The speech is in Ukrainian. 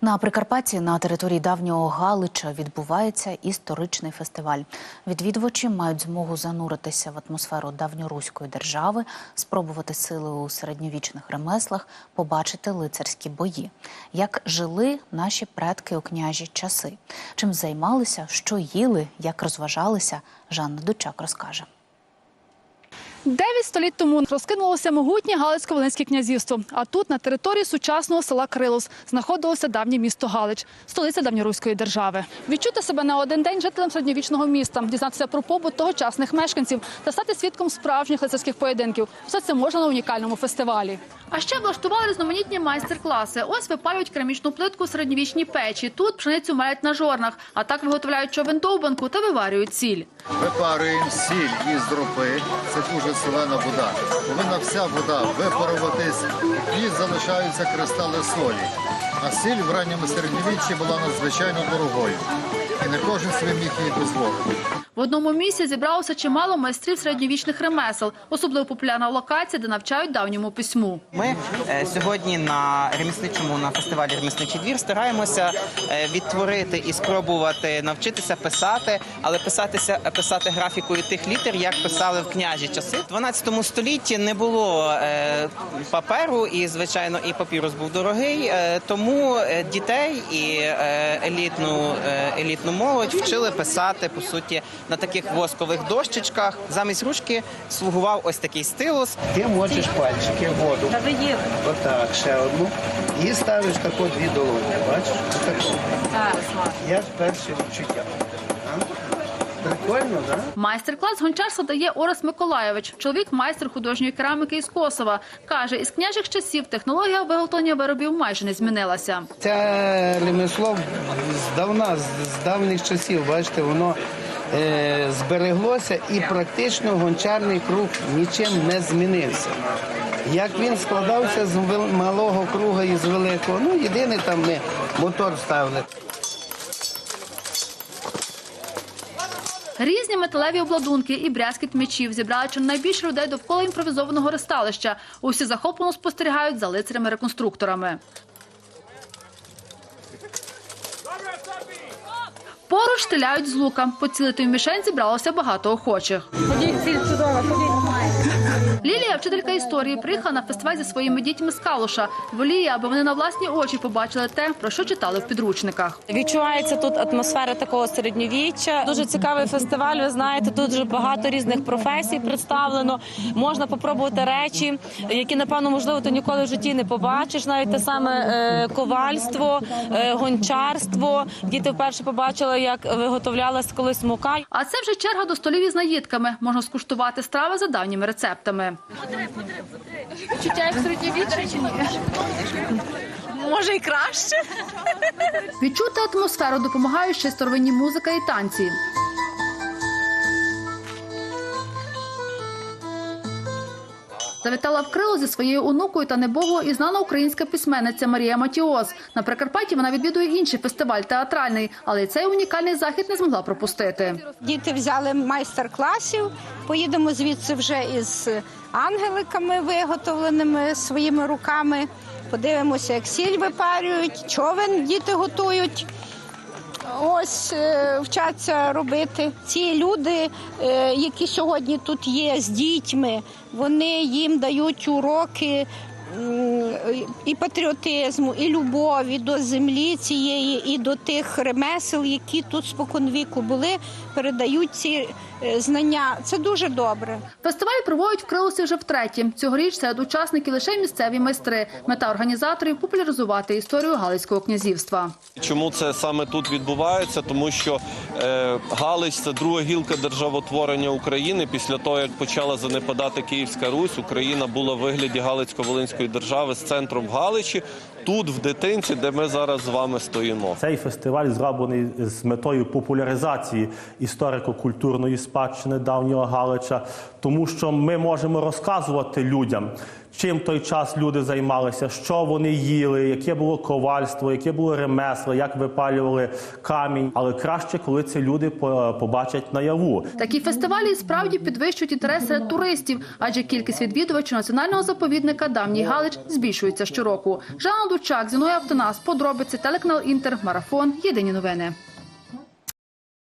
На Прикарпатті на території давнього Галича відбувається історичний фестиваль. Відвідувачі мають змогу зануритися в атмосферу давньоруської держави, спробувати сили у середньовічних ремеслах, побачити лицарські бої. Як жили наші предки у княжі часи, чим займалися, що їли, як розважалися, Жанна Дучак розкаже. Дев'ять століть тому розкинулося могутнє Галицько-Волинське князівство. А тут, на території сучасного села Крилос, знаходилося давнє місто Галич, столиця давньоруської держави. Відчути себе на один день жителем середньовічного міста, дізнатися про побут тогочасних мешканців та стати свідком справжніх лицарських поєдинків. Все це можна на унікальному фестивалі. А ще влаштували різноманітні майстер-класи. Ось випалюють керамічну плитку у середньовічній печі. Тут пшеницю мелять на жорнах, а так виготовляють човен довбанку та виварюють сіль. Випарюємо сіль із дропи, це дуже солена вода. Повинна вся вода випаруватись, і залишаються кристали солі. А сіль в ранньому середньовіччі була надзвичайно дорогою. І не кожен собі міг її дозволити. В одному місці зібралося чимало майстрів середньовічних ремесел. Особливо популярна локація, де навчають давньому письму. Ми е, сьогодні на ремісничому на фестивалі Ремісничий двір стараємося е, відтворити і спробувати навчитися писати, але писатися писати графікою тих літер, як писали в княжі часи. В 12 столітті не було е, паперу, і звичайно, і папірус був дорогий. е, тому е, дітей і е, елітну елітну молодь вчили писати по суті на таких воскових дощечках. Замість ручки слугував ось такий стилус. Ти мочиш пальчики в воду. Та ви їли. Отак, ще одну. І ставиш тако дві долоні. Бачиш? Отако. Як перші відчуття. Прикольно. Да? Майстер-клас гончарства дає Орес Миколаєвич. Чоловік майстер художньої кераміки із Косова. Каже, із княжих часів технологія виготовлення виробів майже не змінилася. Це ремесло здавна, з з давніх часів, бачите, воно е, збереглося і практично гончарний круг нічим не змінився. Як він складався з малого круга і з великого, ну єдине там ми мотор вставили. Різні металеві обладунки і брязкіт мечів зібрали чи найбільше людей довкола імпровізованого ресталища. Усі захоплено спостерігають за лицарями-реконструкторами. Поруч стріляють з лука. Поцілити в мішень зібралося багато охочих. Лілія, вчителька історії, приїхала на фестиваль зі своїми дітьми з Калуша. Воліє, аби вони на власні очі побачили те, про що читали в підручниках. Відчувається тут атмосфера такого середньовіччя. Дуже цікавий фестиваль. Ви знаєте, тут дуже багато різних професій представлено. Можна попробувати речі, які напевно можливо ти ніколи в житті не побачиш. Навіть те саме е, ковальство, е, гончарство. Діти вперше побачили, як виготовлялась колись мука. А це вже черга до столів із наїдками. Можна скуштувати страви за давніми рецептами. Відчуття як середньовіччя чи ні? Може і краще. Відчути атмосферу допомагають ще старовинні музика і танці. Завітала в Крило зі своєю онукою та небогою і знана українська письменниця Марія Матіос. На Прикарпатті вона відвідує інший фестиваль театральний, але цей унікальний захід не змогла пропустити. Діти взяли майстер-класів. Поїдемо звідси вже із ангеликами, виготовленими своїми руками. Подивимося, як сіль випарюють, човен діти готують. Ось е, вчаться робити. Ці люди, е, які сьогодні тут є з дітьми, вони їм дають уроки і патріотизму, і любові до землі цієї, і до тих ремесел, які тут споконвіку були, передають ці е, знання. Це дуже добре. Фестиваль проводять в Крилосі вже втретє. Цьогоріч серед учасників лише місцеві майстри. Мета організаторів популяризувати історію Галицького князівства. Чому це саме тут відбувається? Тому що е, Галич це друга гілка державотворення України. Після того як почала занепадати Київська Русь, Україна була в вигляді Галицько-Волинської держави з центром в Галичі. Тут, в дитинці, де ми зараз з вами стоїмо. Цей фестиваль зроблений з метою популяризації історико-культурної спадщини давнього Галича, тому що ми можемо розказувати людям, чим той час люди займалися, що вони їли, яке було ковальство, яке було ремесло, як випалювали камінь. Але краще, коли ці люди побачать наяву. Такі фестивалі справді підвищують інтерес серед туристів, адже кількість відвідувачів національного заповідника Давній Галич збільшується щороку. Жанна Дучак, Зіною Автонас, подробиці, телеканал Інтер, Марафон. Єдині новини.